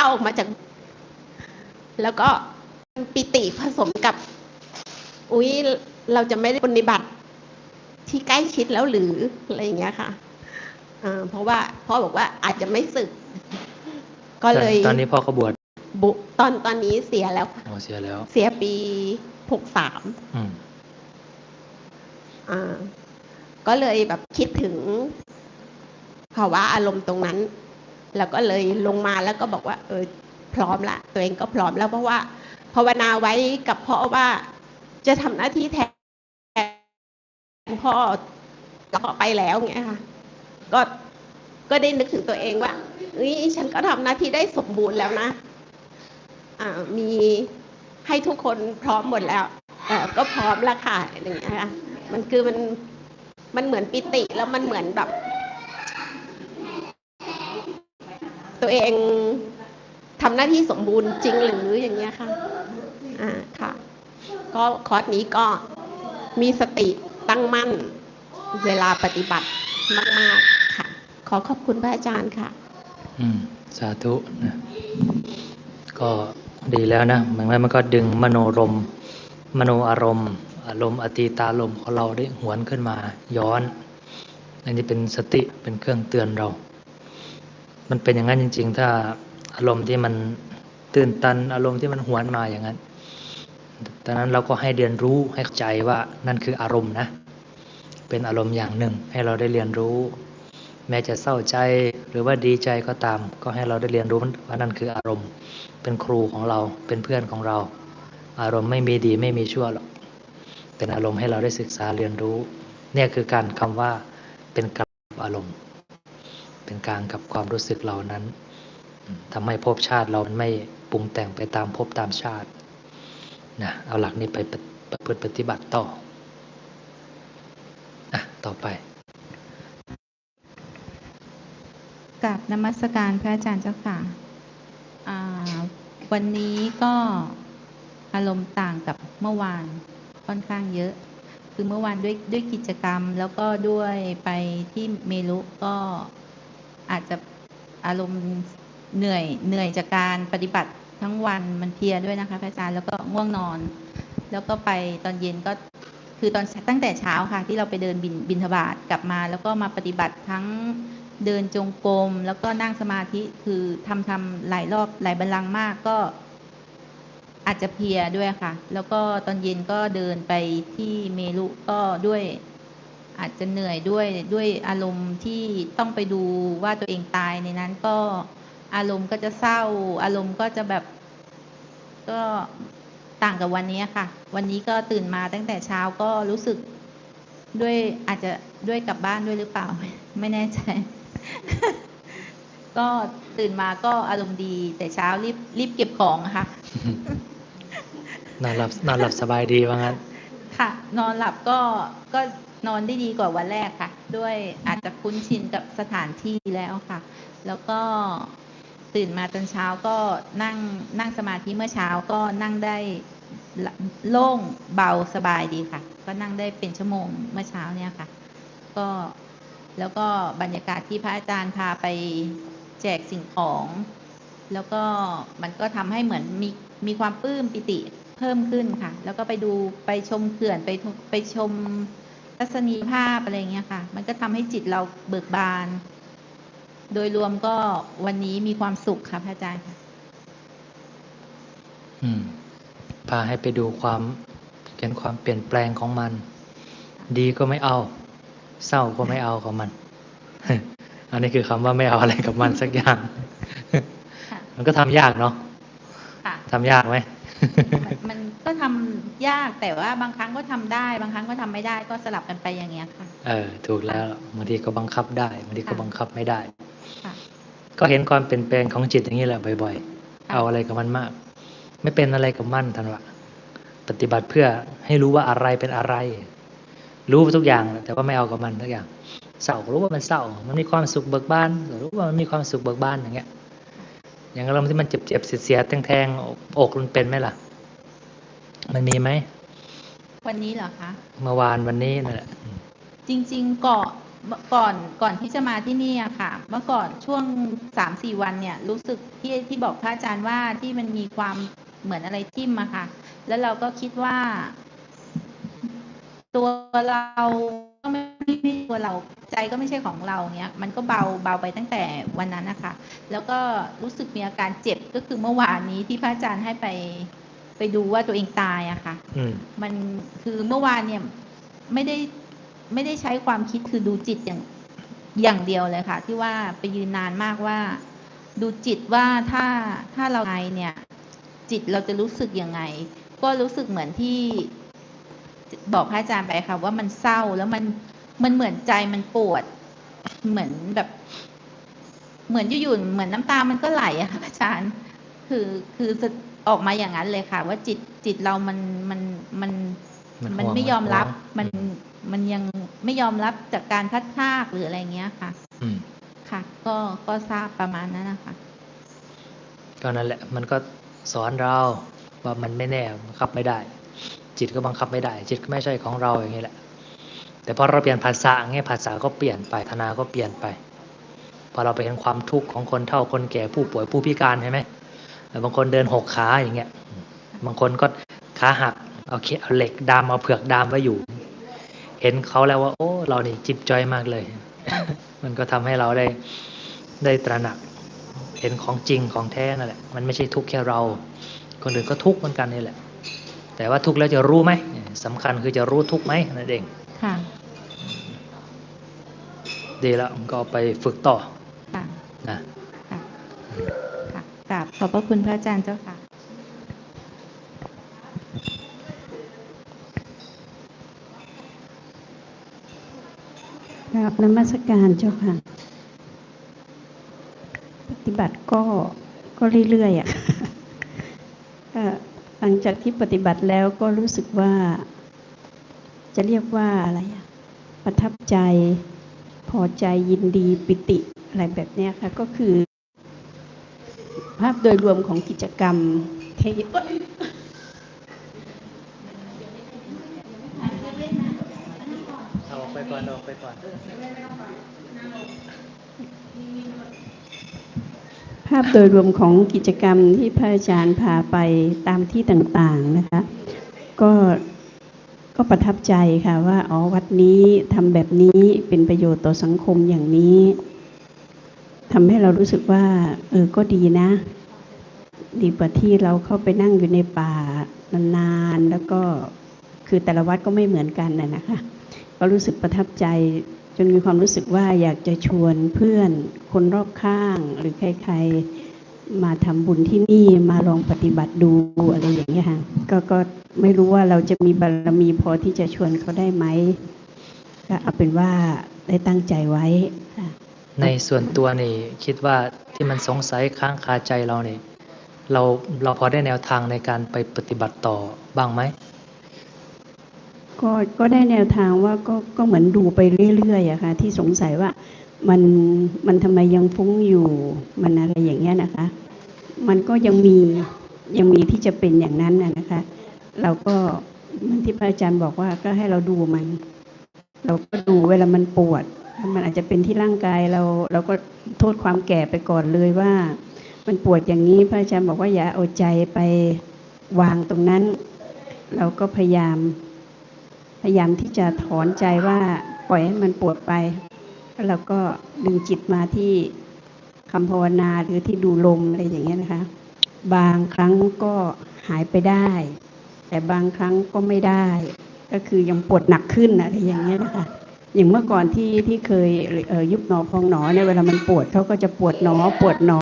ก้าวออกมาจาก แล้วก็ปิติผสมกับ อุ๊ย เราจะไม่ได้ปฏิบัติที่ใกล้ชิดแล้วหรือ อะไรอย่างเงี้ยค่ะอ่าเพราะว่าพ่อบอกว่าอาจจะไม่สึก ก็เลย ตอนนี้พ่อเขาบวชบุตอนตอนนี้เสียแล้วค่ะอ๋อเสียแล้ว เสียปีหกสามอืมอ่า ก็เลยแบบคิดถึงภาวะอารมณ์ตรงนั้น แล้วก็เลยลงมาแล้วก็บอกว่าเออพร้อมละ ตัวเองก็พร้อมแล้วเพราะว่าภาวนาไว้กับพ่อว่าจะทำหน้าที่แทนพ่อแล้วไปแล้วเงี้ยค่ะ ก็ก็ได้นึกถึงตัวเองว่าเอ้ยฉันก็ทำหน้าที่ได้สมบูรณ์แล้วนะอ่ามีให้ทุกคนพร้อมหมดแล้วเออก็พร้อมแล้วค่ะอย่างเงี้ยค่ะมันคือมันมันเหมือนปิติแล้วมันเหมือนแบบ ตัวเองทำหน้าที่สมบูรณ์จริงหรืออย่างเงี้ยค่ะ อ่าค่ะ ก็คอร์สนี้ก็มีสติตั้งมั่นเวลาปฏิบัติมาก ๆ ค่ะ ขอขอบคุณพระอาจารย์ค่ะ อืม สาธุนะก็ดีแล้วนะมันมันก็ดึงมโนรม มโนอารมณ์ อารมณ์อตีตารมณ์ของเราได้หวนขึ้นมาย้อน อันนี้เป็นสติเป็นเครื่องเตือนเรา มันเป็นอย่างนั้นจริง ๆ ถ้าอารมณ์ที่มันตื่นตันอารมณ์ที่มันหวนมาอย่างนั้นดังนั้นเราก็ให้เรียนรู้ให้เข้าใจว่านั่นคืออารมณ์นะ เป็นอารมณ์อย่างหนึ่ง ให้เราได้เรียนรู้ แม้จะเศร้าใจหรือว่าดีใจก็ตาม ก็ให้เราได้เรียนรู้ว่านั่นคืออารมณ์ เป็นครูของเราเป็นเพื่อนของเรา อารมณ์ไม่มีดีไม่มีชั่วหรอกเป็นอารมณ์ให้เราได้ศึกษาเรียนรู้ เนี่ยคือการคำว่าเป็นกลางกับอารมณ์ เป็นกลางกับความรู้สึกเหล่านั้นอืมทำให้ภพชาติเรามันไม่ปรุงแต่งไปตามภพตามชาตินะเอาหลักนี้ไปปฏิประพฤติปฏิบัติต่ออะต่อไปกับนมัสการพระอาจารย์เจ้าค่ะอ่าวันนี้ก็อารมณ์ต่างกับเมื่อวานค่อนข้างเยอะ คือเมื่อวานด้วยด้วยกิจกรรมแล้วก็ด้วยไปที่เมรุก็ อาจจะอารมณ์เหนื่อยเหนื่อยจากการปฏิบัติทั้งวันมันเพียด้วยนะคะพระอาจารย์แล้วก็ง่วงนอน แล้วก็ไปตอนเย็นก็คือตอนตั้งแต่เช้าค่ะ ที่เราไปเดินบินบินทบาทกลับมา แล้วก็มาปฏิบัติทั้งเดินจงกรมแล้วก็นั่งสมาธิคือทำทำหลายรอบหลายบัลลังก์มากก็ อาจจะเพียด้วยค่ะ แล้วก็ตอนเย็นก็เดินไปที่เมรุก็ด้วย อาจจะเหนื่อยด้วยด้วยอารมณ์ที่ต้องไปดูว่าตัวเองตายในนั้นก็อารมณ์ก็จะเศร้า อารมณ์ก็จะแบบ ก็ต่างกับวันนี้ค่ะ วันนี้ก็ตื่นมาตั้งแต่เช้าก็รู้สึกด้วยอาจจะด้วยกลับบ้านด้วยหรือเปล่า ไม่แน่ใจ ก็ตื่นมาก็อารมณ์ดี แต่เช้ารีบรีบเก็บของอะค่ะนอนหลับนอนหลับสบายดีว่างั้น ค่ะ นอนหลับก็ก็ นอนได้ดีกว่าวันแรกค่ะ ด้วยอาจจะคุ้นชินกับสถานที่แล้วค่ะ แล้วก็ตื่นมาตอนเช้าก็นั่งนั่งสมาธิเมื่อเช้าก็นั่งได้โล่งเบาสบายดีค่ะ ก็นั่งได้เป็นชั่วโมงเมื่อเช้าเนี่ยค่ะ ก็แล้วก็บรรยากาศที่พระอาจารย์พาไปแจกสิ่งของ แล้วก็มันก็ทำให้เหมือนมีมีความปลื้มปิติเพิ่มขึ้นค่ะ แล้วก็ไปดูไปชมเขื่อนไปไปชม ทัศนียภาพอะไรเงี้ยค่ะ มันก็ทำให้จิตเราเบิกบาน โดยรวมก็วันนี้มีความสุขค่ะพระอาจารย์ค่ะอืมพาให้ไปดูความเห็นความเปลี่ยนแปลงของมัน ดีก็ไม่เอา เศร้าก็ไม่เอากับมัน อันนี้คือคำว่าไม่เอาอะไรกับมันสักอย่างค่ะมันก็ทำยากเนาะค่ะทำยากไหมมันมัน ก็ทำยากแต่ว่าบางครั้งก็ทำได้ บางครั้งก็ทำไม่ได้ก็สลับกันไปอย่างเงี้ยค่ะ เออถูกแล้วบางทีก็บังคับได้บางทีก็ค่ะบังคับไม่ได้ค่ะก็เห็นความเปลี่ยนแปลงของจิตอย่างนี้แหละบ่อยๆค่ะเอาอะไรกับมันมาก ไม่เป็นอะไรกับมันทันวะปฏิบัติเพื่อให้รู้ว่าอะไรเป็นอะไร รู้ทุกอย่างแหละแต่ว่าไม่เอากับมันทุกอย่างเศร้าก็รู้ว่ามันเศร้า มันมีความสุขเบิกบานก็รู้ว่ามันมีความสุขเบิกบานอย่างเงี้ย อย่างอารมณ์ที่มันเจ็บเจ็บๆเสียดๆแทงๆอกมันเป็นไหมล่ะ มันมีไหม วันนี้เหรอคะ เมื่อวานวันนี้นั่นแหละ จริง ๆก็เมื่อก่อนก่อนที่จะมาที่นี่อะค่ะ เมื่อก่อนช่วงสามสี่วันเนี่ย รู้สึกที่ที่บอกพระอาจารย์ว่าที่มันมีความเหมือนอะไรทิ่มอะค่ะ แล้วเราก็คิดว่า ตัวเราก็ไม่ไม่ตัวเราใจก็ไม่ใช่ของเราเนี้ย มันก็เบาเบาไปตั้งแต่วันนั้นนะคะ แล้วก็รู้สึกมีอาการเจ็บก็คือเมื่อวานนี้ที่พระอาจารย์ให้ไป ไปดูว่าตัวเองตายอะค่ะอืมมันคือเมื่อวานเนี่ยไม่ได้ไม่ได้ใช้ความคิดคือดูจิตอย่างอย่างเดียวเลยค่ะ ที่ว่าไปยืนนานมากว่า ดูจิตว่าถ้าถ้าเราตายเนี่ย จิตเราจะรู้สึกยังไง ก็รู้สึกเหมือนที่บอกพระอาจารย์ไปค่ะ ว่ามันเศร้าแล้วมันมันเหมือนใจมันปวด เหมือนแบบ เหมือนอยู่ๆเหมือนน้ำตามันก็ไหลอะค่ะอาจารย์ คือคือออกมาอย่างนั้นเลยค่ะ ว่าจิตจิตเรามันมันมันมันมันห่วงไม่ยอมรับมัมันนมันยังไม่ยอมรับจากการพัดพรากหรืออะไรเงี้ยค่ะอืมค่ะ ก็ก็ทราบประมาณนั้นนะคะก็นั่นแหละ มันก็สอนเราว่ามันไม่แน่บังคับไม่ได้ จิตก็บังคับไม่ได้ จิตก็ไม่ใช่ของเราอย่างนี้แหละ แต่พอเราเปลี่ยนภาษาเงี้ยภาษาก็เปลี่ยนไปธนาก็เปลี่ยนไป พอเราไปเห็นความทุกข์ของคนเฒ่าคนแก่ผู้ป่วยผู้พิการใช่ไหมแล้ว บางคนเดินหกขาอย่างเงี้ย บางคนก็ขาหักเอาเคเอาเหล็กดามเอาเผือกดามไว้อยู่ เห็นเขาแล้วว่า โอ้ เรานี่จิบจอยมากเลย มันก็ทำให้เราได้ได้ตระหนัก เห็นของจริงของแท้นั่นแหละ มันไม่ใช่ทุกข์แค่เรา คนอื่นก็ทุกข์เหมือนกันนี่แหละ แต่ว่าทุกข์แล้วจะรู้ไหมสำคัญคือจะรู้ทุกข์ไหมนั่นเองค่ะดีแล้วก็เอาไปฝึกต่อ ค่ะ นะ ค่ะค่ะกราบ ขอบพระคุณพระอาจารย์เจ้าค่ะกราบนมัสการเจ้าค่ะ ปฏิบัติก็ก็เรื่อยๆอะหลังจากที่ปฏิบัติแล้วก็รู้สึกว่า จะเรียกว่าอะไรอะประทับใจพอใจยินดีปิติอะไรแบบเนี้ยค่ะ ก็คือ ภาพโดยรวมของกิจกรรมเทเอ้ยเอาออกไปก่อนเอาออกไปก่อน ภาพโดยรวมของกิจกรรมที่พระอาจารย์พาไปตามที่ต่างๆนะคะ ก็ก็ประทับใจค่ะว่าอ๋อวัดนี้ทำแบบนี้เป็นประโยชน์ต่อสังคมอย่างนี้ ทำให้เรารู้สึกว่า เออก็ดีนะ ดีกว่าที่เราเข้าไปนั่งอยู่ในป่านานๆแล้วก็คือแต่ละวัดก็ไม่เหมือนกันน่ะนะคะ ก็รู้สึกประทับใจจนมีความรู้สึกว่าอยากจะชวนเพื่อนคนรอบข้าง หรือใครๆมาทำบุญที่นี่มาลองปฏิบัติดูอะไรอย่างเงี้ยค่ะก็ก็ไม่รู้ว่าเราจะมีบารมีพอที่จะชวนเขาได้ไหมก็เอาเป็นว่าได้ตั้งใจไว้ค่ะ ในส่วนตัวนี่คิดว่าที่มันสงสัยค้างคาใจเราเนี่ยเราเราพอได้แนวทางในการไปปฏิบัติต่อบ้างไหมก็ก็ได้แนวทางว่าก็ก็เหมือนดูไปเรื่อยๆอะค่ะ ที่สงสัยว่ามันมันทำไมยังฟุ้งอยู่มันอะไรอย่างเงี้ยนะคะ มันก็ยังมียังมีที่จะเป็นอย่างนั้นน่ะนะคะ เราก็มันที่พระอาจารย์บอกว่าก็ให้เราดูมัน เราก็ดูเวลามันปวด มันอาจจะเป็นที่ร่างกายเราเราก็โทษความแก่ไปก่อนเลยว่า มันปวดอย่างนี้พระอาจารย์บอกว่าอย่าเอาใจไปวางตรงนั้น เราก็พยายาม พยายามที่จะถอนใจว่าปล่อยให้มันปวดไปแล้วเราก็ดึงจิตมาที่คำภาวนาหรือที่ดูลมอะไรอย่างเงี้ยนะคะ บางครั้งก็หายไปได้ แต่บางครั้งก็ไม่ได้ ก็คือยังปวดหนักขึ้นอะไรอย่างเงี้ยนะคะ อย่างเมื่อก่อนที่ที่เคยเยุบหนอพองหนอเนี่ยเวลามันปวดเขาก็จะปวดหนอปวดหนอ